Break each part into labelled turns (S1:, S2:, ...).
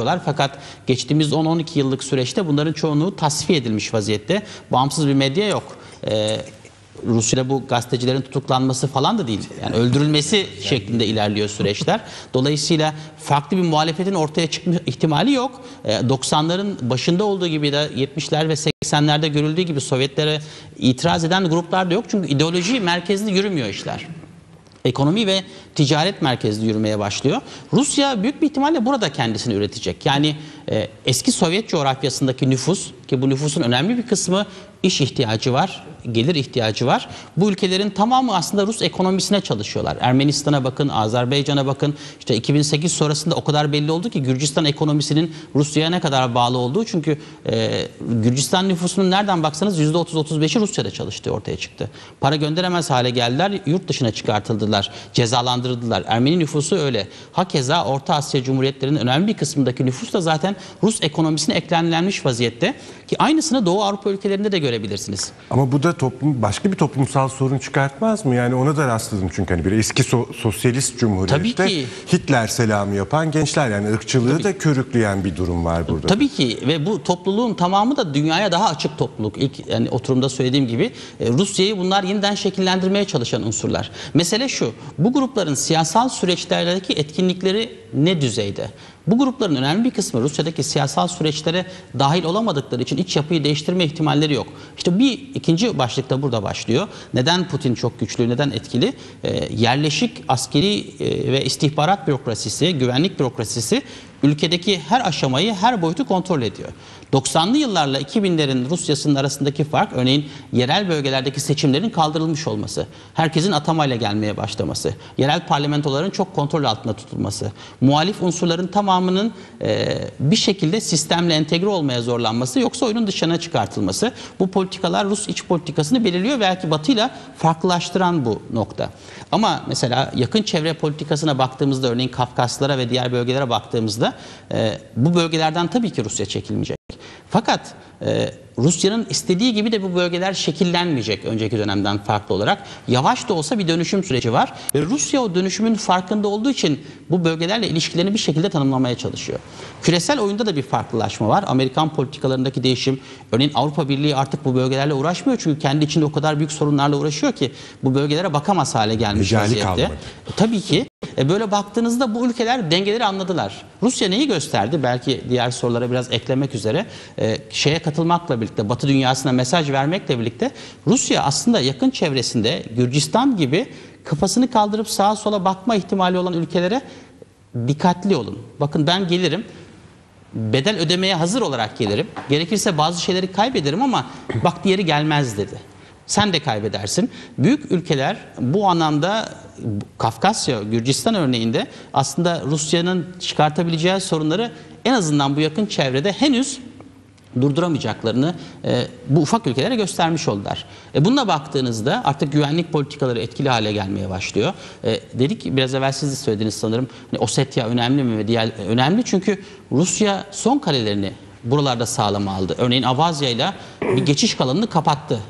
S1: diyorlar. Fakat geçtiğimiz 10-12 yıllık süreçte bunların çoğunluğu tasfiye edilmiş vaziyette. Bağımsız bir medya yok. Ee, Rusya'da bu gazetecilerin tutuklanması falan da değil. Yani öldürülmesi şeklinde ilerliyor süreçler. Dolayısıyla farklı bir muhalefetin ortaya çıkma ihtimali yok. Ee, 90'ların başında olduğu gibi de 70'ler ve 80'lerde görüldüğü gibi Sovyetlere itiraz eden gruplar da yok. Çünkü ideoloji merkezli yürümüyor işler ekonomi ve ticaret merkezli yürümeye başlıyor. Rusya büyük bir ihtimalle burada kendisini üretecek. Yani e, eski Sovyet coğrafyasındaki nüfus ki bu nüfusun önemli bir kısmı iş ihtiyacı var, gelir ihtiyacı var. Bu ülkelerin tamamı aslında Rus ekonomisine çalışıyorlar. Ermenistan'a bakın, Azerbaycan'a bakın. İşte 2008 sonrasında o kadar belli oldu ki Gürcistan ekonomisinin Rusya'ya ne kadar bağlı olduğu. Çünkü e, Gürcistan nüfusunun nereden baksanız %30-35'i Rusya'da çalıştığı ortaya çıktı. Para gönderemez hale geldiler, yurt dışına çıkartıldılar, cezalandırıldılar. Ermeni nüfusu öyle. Hakeza Orta Asya Cumhuriyetlerinin önemli bir kısmındaki nüfus da zaten Rus ekonomisine eklenlenmiş vaziyette. Ki aynısını Doğu Avrupa ülkelerinde de görebilirsiniz.
S2: Ama bu da toplum başka bir toplumsal sorun çıkartmaz mı? Yani ona da rastladım çünkü hani bir eski so- sosyalist cumhuriyette
S1: Tabii.
S2: Hitler selamı yapan gençler yani ırkçılığı da körükleyen bir durum var burada.
S1: Tabii ki ve bu topluluğun tamamı da dünyaya daha açık topluluk. İlk yani oturumda söylediğim gibi e, Rusya'yı bunlar yeniden şekillendirmeye çalışan unsurlar. Mesele şu. Bu grupların siyasal süreçlerdeki etkinlikleri ne düzeyde? Bu grupların önemli bir kısmı Rusya'daki siyasal süreçlere dahil olamadıkları için iç yapıyı değiştirme ihtimalleri yok. İşte bir ikinci başlıkta burada başlıyor. Neden Putin çok güçlü, neden etkili? E, yerleşik askeri e, ve istihbarat bürokrasisi, güvenlik bürokrasisi ülkedeki her aşamayı, her boyutu kontrol ediyor. 90'lı yıllarla 2000'lerin Rusya'sının arasındaki fark örneğin yerel bölgelerdeki seçimlerin kaldırılmış olması, herkesin atamayla gelmeye başlaması, yerel parlamentoların çok kontrol altında tutulması, muhalif unsurların tamamının e, bir şekilde sistemle entegre olmaya zorlanması yoksa oyunun dışına çıkartılması. Bu politikalar Rus iç politikasını belirliyor belki Batı'yla farklılaştıran bu nokta. Ama mesela yakın çevre politikasına baktığımızda örneğin Kafkaslara ve diğer bölgelere baktığımızda e, bu bölgelerden tabii ki Rusya çekilmeyecek. Fakat e, Rusya'nın istediği gibi de bu bölgeler şekillenmeyecek önceki dönemden farklı olarak. Yavaş da olsa bir dönüşüm süreci var ve Rusya o dönüşümün farkında olduğu için bu bölgelerle ilişkilerini bir şekilde tanımlamaya çalışıyor. Küresel oyunda da bir farklılaşma var. Amerikan politikalarındaki değişim, örneğin Avrupa Birliği artık bu bölgelerle uğraşmıyor çünkü kendi içinde o kadar büyük sorunlarla uğraşıyor ki bu bölgelere bakamaz hale gelmiş
S2: Mecali
S1: vaziyette.
S2: kalmadı.
S1: Tabii ki. E, böyle baktığınızda bu ülkeler dengeleri anladılar. Rusya neyi gösterdi? Belki diğer sorulara biraz eklemek üzere e, şeye katılmakla birlikte, Batı dünyasına mesaj vermekle birlikte Rusya aslında yakın çevresinde Gürcistan gibi kafasını kaldırıp sağa sola bakma ihtimali olan ülkelere dikkatli olun. Bakın ben gelirim bedel ödemeye hazır olarak gelirim. Gerekirse bazı şeyleri kaybederim ama bak diğeri gelmez dedi. Sen de kaybedersin. Büyük ülkeler bu anlamda Kafkasya, Gürcistan örneğinde aslında Rusya'nın çıkartabileceği sorunları en azından bu yakın çevrede henüz durduramayacaklarını e, bu ufak ülkelere göstermiş oldular. E, bununla baktığınızda artık güvenlik politikaları etkili hale gelmeye başlıyor. E, dedik biraz evvel siz de söylediniz sanırım. Hani Ossetya önemli mi ve diğer önemli çünkü Rusya son kalelerini buralarda sağlama aldı. Örneğin Avazya ile bir geçiş kalanını kapattı.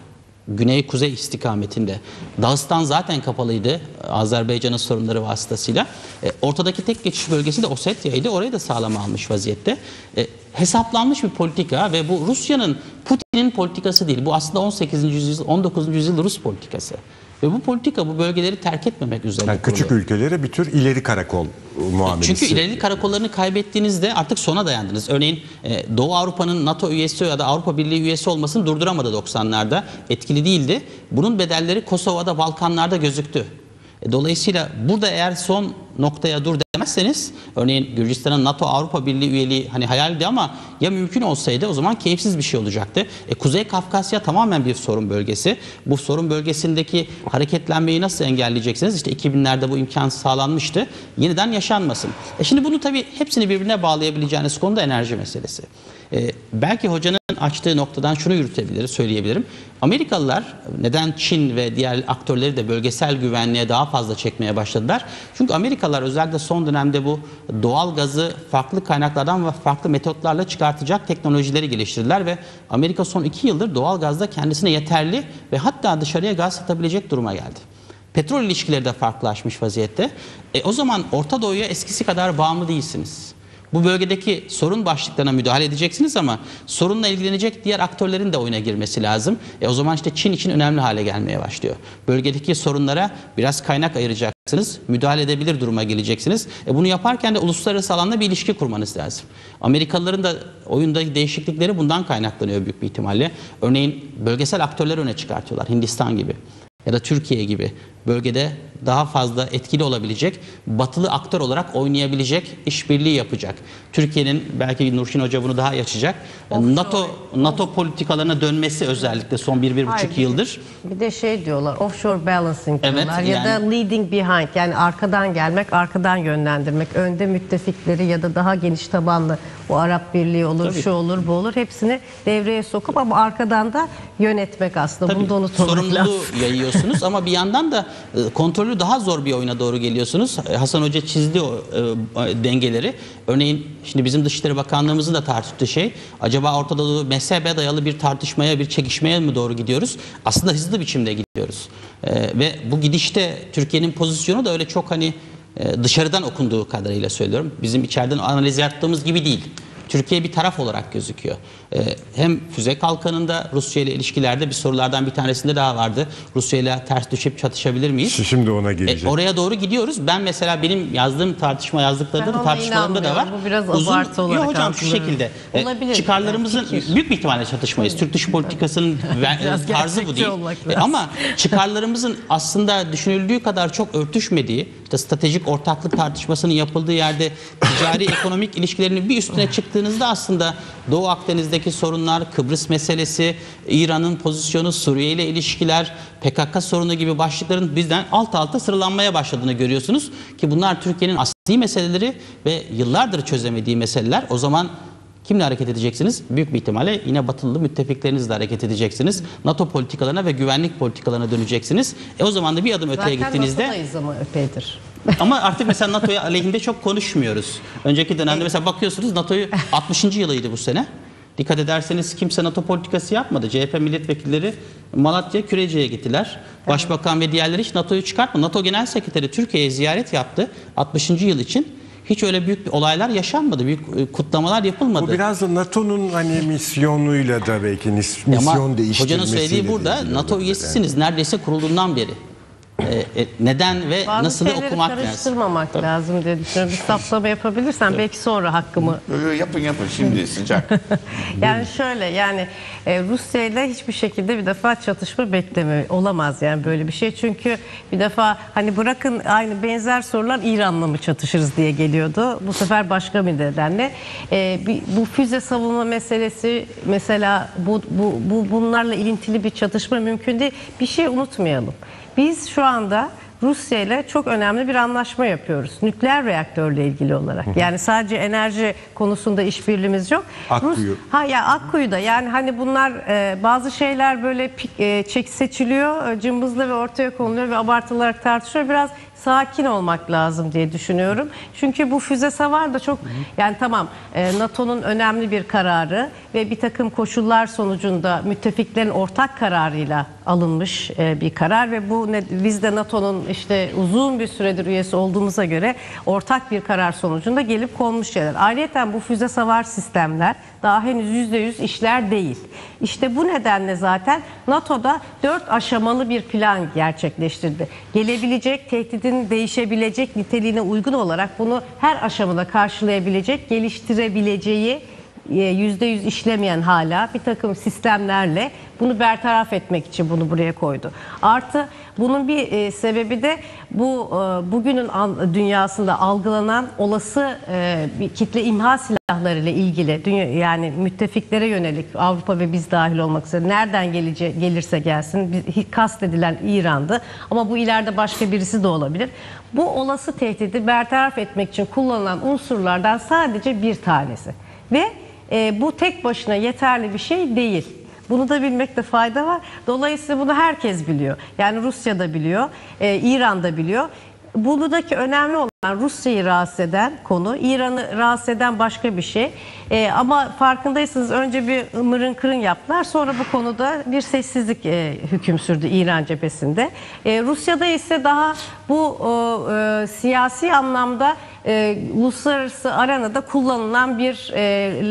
S1: Güney-kuzey istikametinde. Dağıstan zaten kapalıydı Azerbaycan'ın sorunları vasıtasıyla. E, ortadaki tek geçiş bölgesi de Osetya'ydı. Orayı da sağlama almış vaziyette. E, hesaplanmış bir politika ve bu Rusya'nın Putin'in politikası değil. Bu aslında 18. yüzyıl, 19. yüzyıl Rus politikası. Ve bu politika bu bölgeleri terk etmemek üzere
S2: Yani küçük
S1: kurulu.
S2: ülkelere bir tür ileri karakol muamelesi.
S1: Çünkü ileri karakollarını kaybettiğinizde artık sona dayandınız. Örneğin e, Doğu Avrupa'nın NATO üyesi ya da Avrupa Birliği üyesi olmasını durduramadı 90'larda. Etkili değildi. Bunun bedelleri Kosova'da, Balkanlarda gözüktü. E, Dolayısıyla burada eğer son noktaya dur demezseniz örneğin Gürcistan'ın NATO Avrupa Birliği üyeliği hani hayaldi ama ya mümkün olsaydı o zaman keyifsiz bir şey olacaktı. E, Kuzey Kafkasya tamamen bir sorun bölgesi. Bu sorun bölgesindeki hareketlenmeyi nasıl engelleyeceksiniz? İşte 2000'lerde bu imkan sağlanmıştı. Yeniden yaşanmasın. E şimdi bunu tabii hepsini birbirine bağlayabileceğiniz konuda enerji meselesi. E, belki hocanın açtığı noktadan şunu yürütebilir, söyleyebilirim. Amerikalılar neden Çin ve diğer aktörleri de bölgesel güvenliğe daha fazla çekmeye başladılar? Çünkü Amerikalılar özellikle son dönemde bu doğal gazı farklı kaynaklardan ve farklı metotlarla çıkartacak teknolojileri geliştirdiler ve Amerika son iki yıldır doğal gazda kendisine yeterli ve hatta dışarıya gaz satabilecek duruma geldi. Petrol ilişkileri de farklılaşmış vaziyette. E, o zaman Orta Doğu'ya eskisi kadar bağımlı değilsiniz. Bu bölgedeki sorun başlıklarına müdahale edeceksiniz ama sorunla ilgilenecek diğer aktörlerin de oyuna girmesi lazım. E o zaman işte Çin için önemli hale gelmeye başlıyor. Bölgedeki sorunlara biraz kaynak ayıracaksınız. Müdahale edebilir duruma geleceksiniz. E bunu yaparken de uluslararası alanda bir ilişki kurmanız lazım. Amerikalıların da oyundaki değişiklikleri bundan kaynaklanıyor büyük bir ihtimalle. Örneğin bölgesel aktörler öne çıkartıyorlar. Hindistan gibi ya da Türkiye gibi bölgede daha fazla etkili olabilecek, batılı aktör olarak oynayabilecek, işbirliği yapacak. Türkiye'nin belki Nurşin Hoca bunu daha iyi açacak. NATO NATO politikalarına dönmesi özellikle son bir, bir buçuk
S3: Hayır,
S1: yıldır.
S3: Bir de şey diyorlar offshore balancing
S1: Evet,
S3: diyorlar ya
S1: yani-
S3: da leading behind yani arkadan gelmek arkadan yönlendirmek önde müttefikleri ya da daha geniş tabanlı bu Arap Birliği olur
S1: Tabii.
S3: şu olur bu olur hepsini devreye sokup ama arkadan da yönetmek aslında
S1: Tabii,
S3: bunu da unutmamak
S1: sorumluluğu
S3: lazım.
S1: yayıyorsunuz ama bir yandan da kontrolü daha zor bir oyuna doğru geliyorsunuz. E, Hasan Hoca çizdi o e, dengeleri. Örneğin şimdi bizim Dışişleri Bakanlığımızın da tartıştığı şey acaba Orta Doğu mezhebe dayalı bir tartışmaya, bir çekişmeye mi doğru gidiyoruz? Aslında hızlı biçimde gidiyoruz. E, ve bu gidişte Türkiye'nin pozisyonu da öyle çok hani e, dışarıdan okunduğu kadarıyla söylüyorum. Bizim içeriden analiz yaptığımız gibi değil. Türkiye bir taraf olarak gözüküyor. Ee, hem füze kalkanında Rusya ile ilişkilerde bir sorulardan bir tanesinde daha vardı. Rusya ile ters düşüp çatışabilir miyiz?
S2: Şimdi ona
S1: E,
S2: gelecek.
S1: oraya doğru gidiyoruz. Ben mesela benim yazdığım tartışma yazdıklarında
S3: Ben
S1: da tartışmalarımda da var.
S3: Bu biraz abartı olarak
S1: Yok hocam şu şekilde. E,
S3: Olabilir.
S1: çıkarlarımızın
S3: Yani
S1: büyük bir ihtimalle çatışmayız. Türk dış politikasının tarzı bu değil. E, ama çıkarlarımızın aslında düşünüldüğü kadar çok örtüşmediği, işte stratejik ortaklık tartışmasının yapıldığı yerde ticari ekonomik ilişkilerinin bir üstüne çıktığınızda aslında Doğu Akdeniz'deki sorunlar, Kıbrıs meselesi, İran'ın pozisyonu, Suriye ile ilişkiler, PKK sorunu gibi başlıkların bizden alt alta sıralanmaya başladığını görüyorsunuz ki bunlar Türkiye'nin asli meseleleri ve yıllardır çözemediği meseleler. O zaman Kimle hareket edeceksiniz? Büyük bir ihtimalle yine batılı müttefiklerinizle hareket edeceksiniz. NATO politikalarına ve güvenlik politikalarına döneceksiniz. E o zaman da bir adım öteye
S3: Zaten
S1: gittiğinizde
S3: ama epeydir.
S1: ama artık mesela NATO'ya aleyhinde çok konuşmuyoruz. Önceki dönemde mesela bakıyorsunuz NATO'yu 60. yılıydı bu sene. Dikkat ederseniz kimse NATO politikası yapmadı. CHP milletvekilleri Malatya Kürece'ye gittiler. Başbakan ve diğerleri hiç NATO'yu çıkartmadı. NATO Genel Sekreteri Türkiye'ye ziyaret yaptı 60. yıl için. Hiç öyle büyük olaylar yaşanmadı. Büyük e, kutlamalar yapılmadı.
S2: Bu biraz da NATO'nun hani misyonuyla da belki
S1: Ama
S2: misyon değiştirmesiyle
S1: hocanın söylediği burada NATO üyesisiniz neredeyse kurulduğundan beri. Ee, e, neden ve
S3: Bazı
S1: nasıl
S3: şeyleri
S1: okumak lazım.
S3: karıştırmamak lazım diye düşünüyorum. Bir saptama yapabilirsen belki sonra hakkımı
S4: Yo, yo, Yapın yapın şimdi sıcak.
S3: Yani şöyle yani e, Rusya ile hiçbir şekilde bir defa çatışma bekleme olamaz yani böyle bir şey. Çünkü bir defa hani bırakın aynı benzer sorular İran'la mı çatışırız diye geliyordu. Bu sefer başka bir nedenle. E, bir- bu füze savunma meselesi mesela bu, bu, bu bunlarla ilintili bir çatışma mümkün değil. Bir şey unutmayalım. Biz şu anda Rusya ile çok önemli bir anlaşma yapıyoruz. Nükleer reaktörle ilgili olarak. Yani sadece enerji konusunda işbirliğimiz yok.
S2: Akkuyu.
S3: Ha ya Akkuyu'da yani hani bunlar e, bazı şeyler böyle pik, e, çek seçiliyor, e, cımbızla ve ortaya konuluyor ve abartılarak tartışılıyor. Biraz sakin olmak lazım diye düşünüyorum. Çünkü bu füze savar da çok yani tamam e, NATO'nun önemli bir kararı ve bir takım koşullar sonucunda müttefiklerin ortak kararıyla alınmış e, bir karar ve bu ne, biz de NATO'nun işte uzun bir süredir üyesi olduğumuza göre ortak bir karar sonucunda gelip konmuş şeyler. Ayrıca bu füze savar sistemler daha henüz %100 işler değil. İşte bu nedenle zaten NATO'da dört aşamalı bir plan gerçekleştirdi. Gelebilecek, tehdidin değişebilecek niteliğine uygun olarak bunu her aşamada karşılayabilecek, geliştirebileceği %100 işlemeyen hala bir takım sistemlerle bunu bertaraf etmek için bunu buraya koydu. Artı bunun bir e, sebebi de bu e, bugünün dünyasında algılanan olası e, bir kitle imha silahları ile ilgili dünya, yani müttefiklere yönelik Avrupa ve biz dahil olmak üzere nereden gelece, gelirse gelsin kastedilen İran'dı ama bu ileride başka birisi de olabilir. Bu olası tehdidi bertaraf etmek için kullanılan unsurlardan sadece bir tanesi ve e, bu tek başına yeterli bir şey değil. Bunu da bilmekte fayda var. Dolayısıyla bunu herkes biliyor. Yani Rusya da biliyor, e, İran da biliyor. Buradaki önemli olan Rusya'yı rahatsız eden konu, İran'ı rahatsız eden başka bir şey. E, ama farkındaysanız önce bir mırın kırın yaptılar. Sonra bu konuda bir sessizlik e, hüküm sürdü İran cephesinde. E, Rusya'da ise daha bu o, e, siyasi anlamda e, uluslararası arenada kullanılan bir e,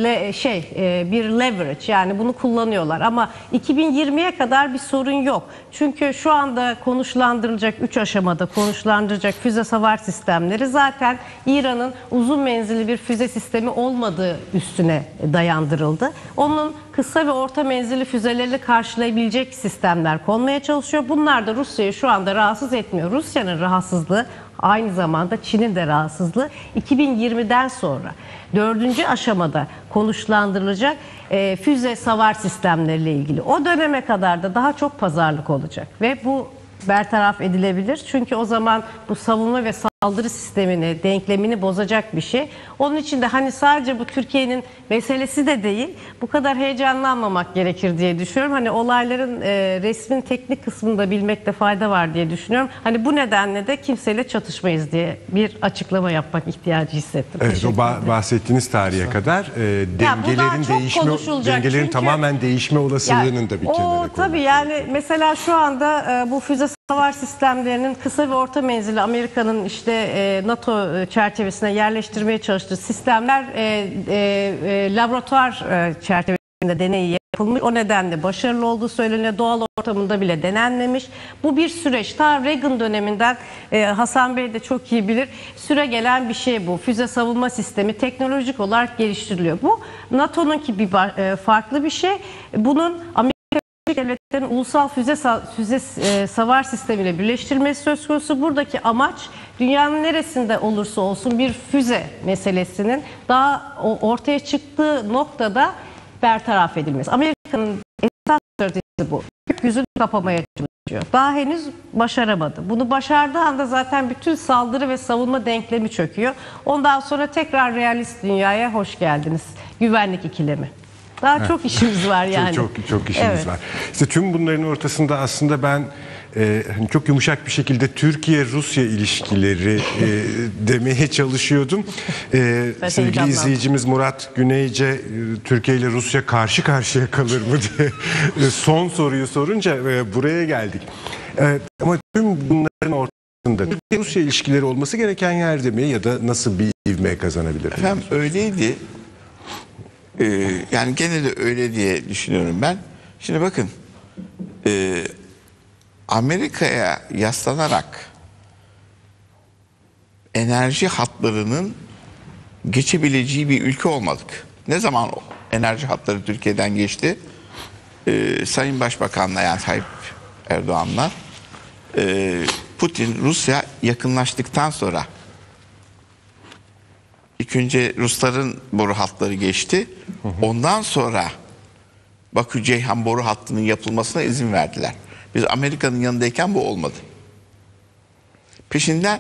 S3: le- şey e, bir leverage yani bunu kullanıyorlar ama 2020'ye kadar bir sorun yok. Çünkü şu anda konuşlandırılacak 3 aşamada konuşlandırılacak füze savar sistemleri zaten İran'ın uzun menzilli bir füze sistemi olmadığı üstüne dayandırıldı. Onun kısa ve orta menzilli füzelerini karşılayabilecek sistemler konmaya çalışıyor. Bunlar da Rusya'yı şu anda rahatsız etmiyor. Rusya'nın rahatsızlığı aynı zamanda Çin'in de rahatsızlığı 2020'den sonra dördüncü aşamada konuşlandırılacak e, füze savar sistemleriyle ilgili. O döneme kadar da daha çok pazarlık olacak ve bu bertaraf edilebilir. Çünkü o zaman bu savunma ve saldırı sistemini, denklemini bozacak bir şey. Onun için de hani sadece bu Türkiye'nin meselesi de değil, bu kadar heyecanlanmamak gerekir diye düşünüyorum. Hani olayların e, resmin teknik kısmını da bilmekte fayda var diye düşünüyorum. Hani bu nedenle de kimseyle çatışmayız diye bir açıklama yapmak ihtiyacı hissettim.
S2: Evet, o
S3: Teşekkür
S2: ba-
S3: ederim.
S2: bahsettiğiniz tarihe kadar e, dengelerin değişme dengelerin
S3: çünkü-
S2: tamamen değişme olasılığının
S3: Ya,
S2: da bir
S3: o
S2: kenara koymak.
S3: tabii yani mesela şu anda e, bu füze savar sistemlerinin kısa ve orta menzilli Amerika'nın işte e, NATO e, çerçevesine yerleştirmeye çalıştığı sistemler e, laboratuvar çerçevesinde deneyi yapılmış. O nedenle başarılı olduğu söyleniyor. Doğal ortamında bile denenmemiş. Bu bir süreç. Ta Reagan döneminden Hasan Bey de çok iyi bilir. Süre gelen bir şey bu. Füze savunma sistemi teknolojik olarak geliştiriliyor. Bu NATO'nunki bir farklı bir şey. Bunun Amerika Birleşik Devletleri'nin ulusal füze füze e, savar sistemiyle birleştirmesi söz konusu. Buradaki amaç dünyanın neresinde olursa olsun bir füze meselesinin daha o- ortaya çıktığı noktada bertaraf edilmesi. Amerika'nın esas stratejisi bu. Gökyüzünü kapamaya çalışıyor. Daha henüz başaramadı. Bunu başardığı anda zaten bütün saldırı ve savunma denklemi çöküyor. Ondan sonra tekrar realist dünyaya hoş geldiniz. Güvenlik ikilemi. Daha çok işimiz var yani.
S2: Çok çok, çok işimiz
S3: Evet.
S2: var. İşte tüm bunların ortasında aslında ben e, hani çok yumuşak bir şekilde Türkiye-Rusya ilişkileri e, demeye çalışıyordum. E, sevgili izleyicimiz Murat Güneyce e, Türkiye ile Rusya karşı karşıya kalır mı diye e, son soruyu sorunca e, buraya geldik. E, ama tüm bunların ortasında Türkiye-Rusya ilişkileri olması gereken yerde mi ya da nasıl bir ivme kazanabilir?
S4: Efendim öyleydi. Ee, yani gene de öyle diye düşünüyorum ben. Şimdi bakın. e, Amerika'ya yaslanarak enerji hatlarının geçebileceği bir ülke olmadık. Ne zaman enerji hatları Türkiye'den geçti? Ee, Sayın Başbakan'la yani Tayyip Erdoğan'la e, Putin Rusya yakınlaştıktan sonra İlk önce Rusların boru hatları geçti. Ondan sonra Bakü Ceyhan boru hattının yapılmasına izin verdiler. Biz Amerika'nın yanındayken bu olmadı. Peşinden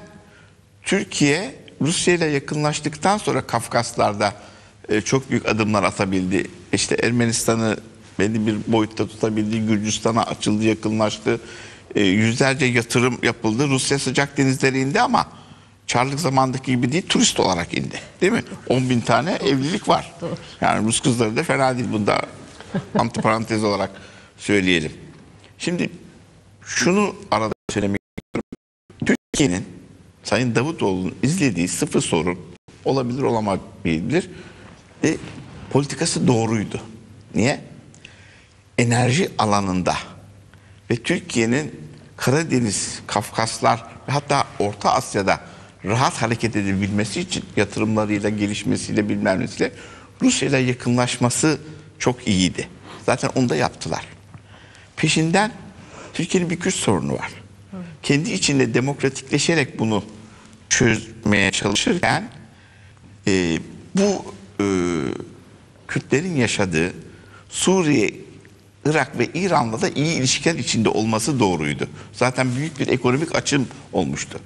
S4: Türkiye Rusya ile yakınlaştıktan sonra Kafkaslar'da e, çok büyük adımlar atabildi. İşte Ermenistan'ı belli bir boyutta tutabildi. Gürcistan'a açıldı, yakınlaştı. E, yüzlerce yatırım yapıldı. Rusya sıcak denizlere indi ama Çarlık zamandaki gibi değil turist olarak indi. Değil mi? 10 bin tane evlilik var. Yani Rus kızları da fena değil. Bunda antiparantez olarak söyleyelim. Şimdi şunu arada söylemek istiyorum. Türkiye'nin Sayın Davutoğlu'nun izlediği sıfır sorun olabilir olamayabilir. E, politikası doğruydu. Niye? Enerji alanında ve Türkiye'nin Karadeniz, Kafkaslar ve hatta Orta Asya'da rahat hareket edebilmesi için yatırımlarıyla, gelişmesiyle bilmem nesiyle Rusya ile yakınlaşması çok iyiydi. Zaten onu da yaptılar. Peşinden Türkiye'nin bir güç sorunu var. Kendi içinde demokratikleşerek bunu çözmeye çalışırken e, bu e, Kürtlerin yaşadığı Suriye, Irak ve İran'la da iyi ilişkiler içinde olması doğruydu. Zaten büyük bir ekonomik açım olmuştu.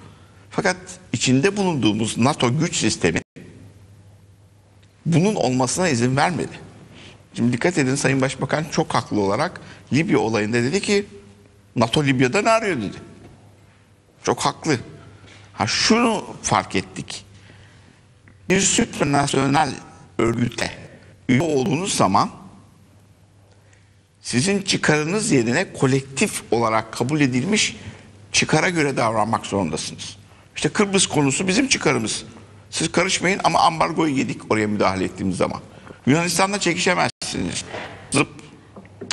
S4: Fakat içinde bulunduğumuz NATO güç sistemi bunun olmasına izin vermedi. Şimdi dikkat edin Sayın Başbakan çok haklı olarak Libya olayında dedi ki NATO Libya'da ne arıyor dedi. Çok haklı. Ha şunu fark ettik. Bir süpranasyonel örgüte üye olduğunuz zaman sizin çıkarınız yerine kolektif olarak kabul edilmiş çıkara göre davranmak zorundasınız. İşte Kıbrıs konusu bizim çıkarımız. Siz karışmayın ama ambargoyu yedik oraya müdahale ettiğimiz zaman. Yunanistan'la çekişemezsiniz. Zıp.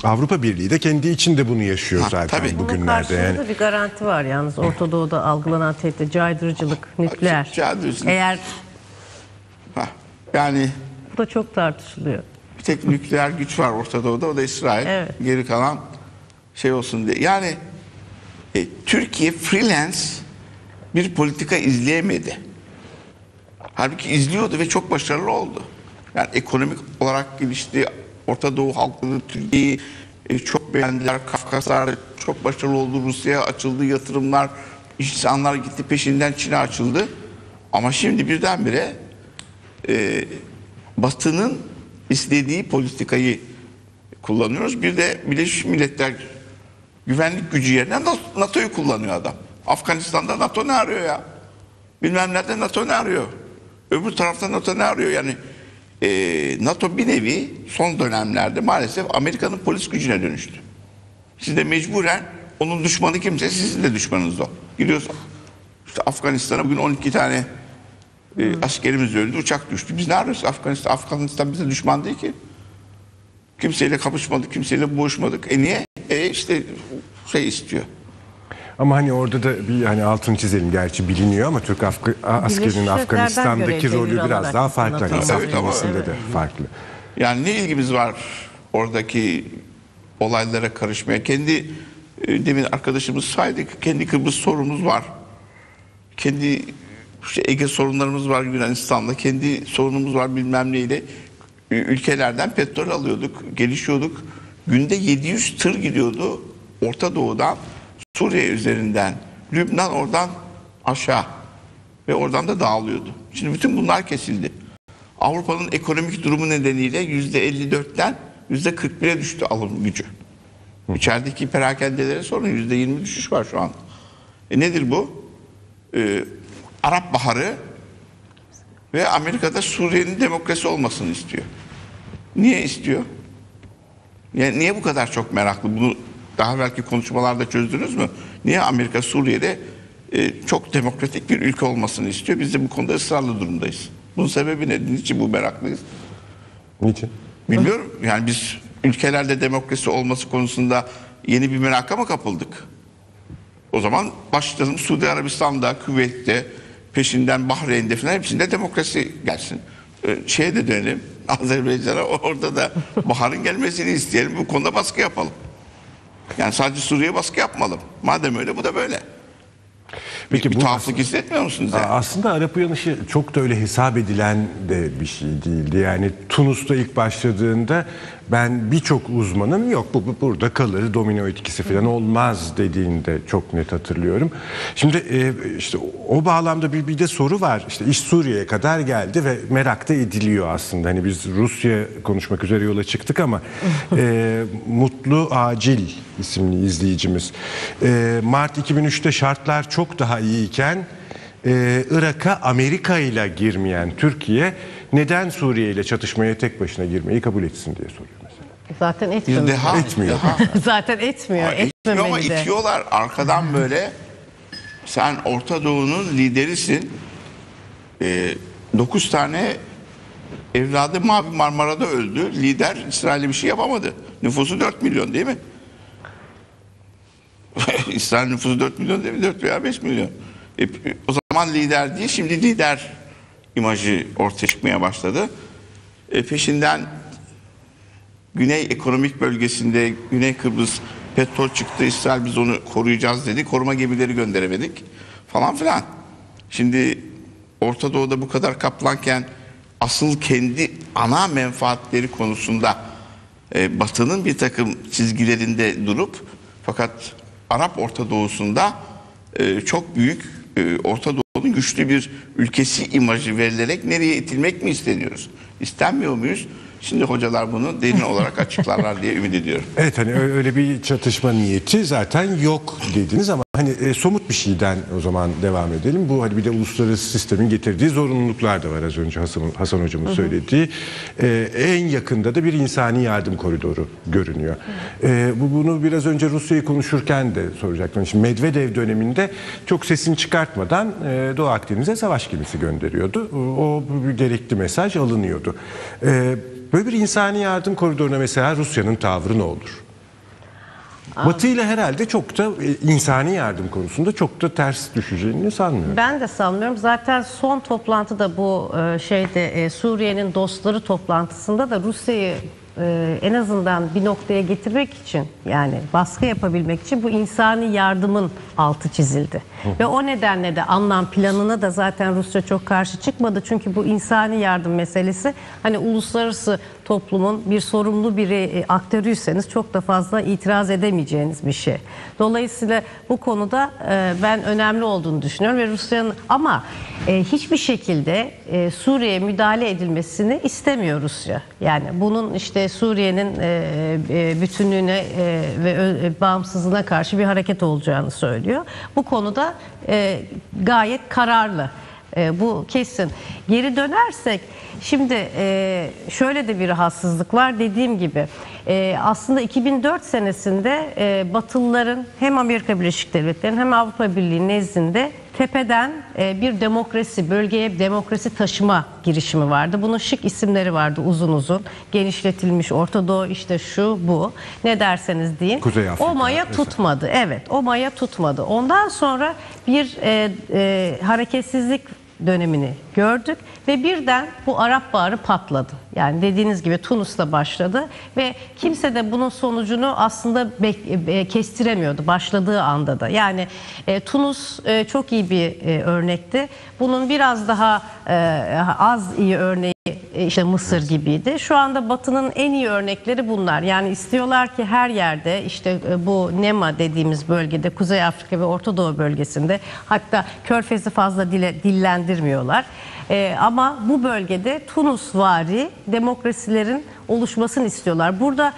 S2: Avrupa Birliği de kendi içinde bunu yaşıyor
S4: Ha,
S2: zaten
S4: tabii.
S3: Bunun
S2: bugünlerde. Yani.
S3: karşılığında bir garanti var yalnız Orta Doğu'da algılanan tehdit, caydırıcılık, nükleer.
S4: Caydırıcılık.
S3: Eğer
S4: Hah. Yani
S3: bu da çok tartışılıyor.
S4: bir tek nükleer güç var Orta Doğu'da o da İsrail.
S3: Evet.
S4: Geri kalan şey olsun diye. Yani e, Türkiye freelance bir politika izleyemedi. Halbuki izliyordu ve çok başarılı oldu. Yani ekonomik olarak gelişti. Orta Doğu halkları Türkiye'yi e, çok beğendiler. Kafkaslar çok başarılı oldu. Rusya'ya açıldı yatırımlar. İnsanlar gitti peşinden Çin'e açıldı. Ama şimdi birdenbire e, Batı'nın istediği politikayı kullanıyoruz. Bir de Birleşmiş Milletler güvenlik gücü yerine NATO'yu kullanıyor adam. Afganistan'da NATO ne arıyor ya? Bilmem nerede NATO ne arıyor? Öbür tarafta NATO ne arıyor? Yani e, NATO bir nevi son dönemlerde maalesef Amerika'nın polis gücüne dönüştü. Siz de mecburen onun düşmanı kimse sizin de düşmanınız o. Gidiyorsun işte Afganistan'a bugün 12 tane e, askerimiz öldü, uçak düştü. Biz ne arıyoruz Afganistan? Afganistan bize düşman değil ki. Kimseyle kapışmadık, kimseyle boğuşmadık. E niye? E işte şey istiyor.
S2: Ama hani orada da bir hani altını çizelim gerçi biliniyor ama Türk Afga- askerinin Afganistan'daki
S3: göre
S2: rolü biraz daha farklı. Hani
S4: Evet,
S2: kelimesinde de farklı.
S4: Yani ne ilgimiz var oradaki olaylara karışmaya? Kendi e, demin arkadaşımız saydık. Kendi Kıbrıs sorunumuz var. Kendi işte Ege sorunlarımız var Yunanistan'da. Kendi sorunumuz var bilmem neyle. Ülkelerden petrol alıyorduk, gelişiyorduk. Günde 700 tır gidiyordu Orta Doğu'dan Suriye üzerinden. Lübnan oradan aşağı. Ve oradan da dağılıyordu. Şimdi bütün bunlar kesildi. Avrupa'nın ekonomik durumu nedeniyle yüzde 54'ten yüzde 41'e düştü alım gücü. İçerideki perakendelere yüzde 20 düşüş var şu an. E nedir bu? Ee, Arap Baharı ve Amerika'da Suriye'nin demokrasi olmasını istiyor. Niye istiyor? Yani niye bu kadar çok meraklı? Bunu daha belki konuşmalarda çözdünüz mü? Niye Amerika Suriye'de e, çok demokratik bir ülke olmasını istiyor? Biz de bu konuda ısrarlı durumdayız. Bunun sebebi ne? Niçin bu meraklıyız?
S2: Niçin?
S4: Bilmiyorum. Yani biz ülkelerde demokrasi olması konusunda yeni bir meraka mı kapıldık? O zaman başlayalım Suudi Arabistan'da, Küveyt'te, peşinden Bahreyn'de falan hepsinde demokrasi gelsin. Ee, şeye de dönelim. Azerbaycan'a orada da Bahar'ın gelmesini isteyelim. Bu konuda baskı yapalım. Yani sadece Suriye'ye baskı yapmalım. Madem öyle bu da böyle.
S2: Peki
S4: bir
S2: bu
S4: tuhaflık hissetmiyor musunuz? yani?
S2: Aslında Arap uyanışı çok da öyle hesap edilen de bir şey değildi. Yani Tunus'ta ilk başladığında ben birçok uzmanın yok bu, bu burada kalır domino etkisi falan olmaz dediğini de çok net hatırlıyorum. Şimdi e, işte o bağlamda bir, bir de soru var. İşte iş Suriye'ye kadar geldi ve merak da ediliyor aslında. Hani biz Rusya konuşmak üzere yola çıktık ama e, Mutlu Acil isimli izleyicimiz. E, Mart 2003'te şartlar çok daha iyiyken e, Irak'a Amerika ile girmeyen Türkiye neden Suriye ile çatışmaya tek başına girmeyi kabul etsin diye soruyor mesela.
S3: Zaten etmiyor.
S4: Bir deha,
S2: Etmiyor.
S3: Zaten etmiyor.
S4: Ama itiyor ama
S3: de.
S4: itiyorlar arkadan böyle sen Orta Doğu'nun liderisin. Ee, 9 tane evladı Mavi Marmara'da öldü. Lider İsrail'e bir şey yapamadı. Nüfusu 4 milyon değil mi? İsrail nüfusu 4 milyon değil mi? 4 veya 5 milyon. E, o zaman lider değil, şimdi lider imajı ortaya çıkmaya başladı. E, peşinden Güney ekonomik bölgesinde Güney Kıbrıs petrol çıktı. İsrail biz onu koruyacağız dedi. Koruma gemileri gönderemedik falan filan. Şimdi Orta Doğu'da bu kadar kaplanken asıl kendi ana menfaatleri konusunda e, Batı'nın bir takım çizgilerinde durup fakat Arap Orta Doğu'sunda e, çok büyük e, Orta Doğu'nun güçlü bir ülkesi imajı verilerek nereye itilmek mi isteniyoruz? İstenmiyor muyuz? Şimdi hocalar bunu derin olarak açıklarlar diye ümit ediyorum.
S2: Evet hani öyle bir çatışma niyeti zaten yok dediniz ama hani e, somut bir şeyden o zaman devam edelim. Bu hani bir de uluslararası sistemin getirdiği zorunluluklar da var az önce Hasan, Hasan hocamın söylediği. E, en yakında da bir insani yardım koridoru görünüyor. E, bu bunu biraz önce Rusya'yı konuşurken de soracaktım. Şimdi Medvedev döneminde çok sesini çıkartmadan e, Doğu Akdeniz'e savaş gemisi gönderiyordu. O, o bir gerekli mesaj alınıyordu. E, böyle bir insani yardım koridoruna mesela Rusya'nın tavrı ne olur? Batı ile herhalde çok da e, insani yardım konusunda çok da ters düşeceğini sanmıyorum.
S3: Ben de sanmıyorum. Zaten son toplantıda bu e, şeyde e, Suriye'nin dostları toplantısında da Rusya'yı e, en azından bir noktaya getirmek için yani baskı yapabilmek için bu insani yardımın altı çizildi. Ve o nedenle de anlam planına da zaten Rusya çok karşı çıkmadı. Çünkü bu insani yardım meselesi hani uluslararası toplumun bir sorumlu biri e, aktörüyseniz çok da fazla itiraz edemeyeceğiniz bir şey. Dolayısıyla bu konuda e, ben önemli olduğunu düşünüyorum ve Rusya'nın ama e, hiçbir şekilde Suriye'ye müdahale edilmesini istemiyor Rusya. Yani bunun işte Suriye'nin bütünlüğüne ve bağımsızlığına karşı bir hareket olacağını söylüyor. Bu konuda gayet kararlı. E, bu kesin. Geri dönersek şimdi e, şöyle de bir rahatsızlık var dediğim gibi e, aslında 2004 senesinde e, Batılıların hem Amerika Birleşik Devletleri'nin hem Avrupa Birliği nezdinde tepeden e, bir demokrasi, bölgeye demokrasi taşıma girişimi vardı. Bunun şık isimleri vardı uzun uzun. Genişletilmiş Orta Doğu işte şu bu ne derseniz deyin.
S2: Kuzey Afrika
S3: o maya
S2: mesela.
S3: tutmadı. Evet o maya tutmadı. Ondan sonra bir e, e, hareketsizlik dönemini gördük ve birden bu Arap Baharı patladı. Yani dediğiniz gibi Tunus'ta başladı ve kimse de bunun sonucunu aslında e, kestiremiyordu başladığı anda da. Yani e, Tunus e, çok iyi bir e, örnekti. Bunun biraz daha e, az iyi örneği işte Mısır gibiydi. Şu anda Batı'nın en iyi örnekleri bunlar. Yani istiyorlar ki her yerde işte e, bu NEMA dediğimiz bölgede Kuzey Afrika ve Orta Doğu bölgesinde hatta Körfez'i fazla dile, dillendirmiyorlar. E, ama bu bölgede Tunus vari demokrasilerin oluşmasını istiyorlar. Burada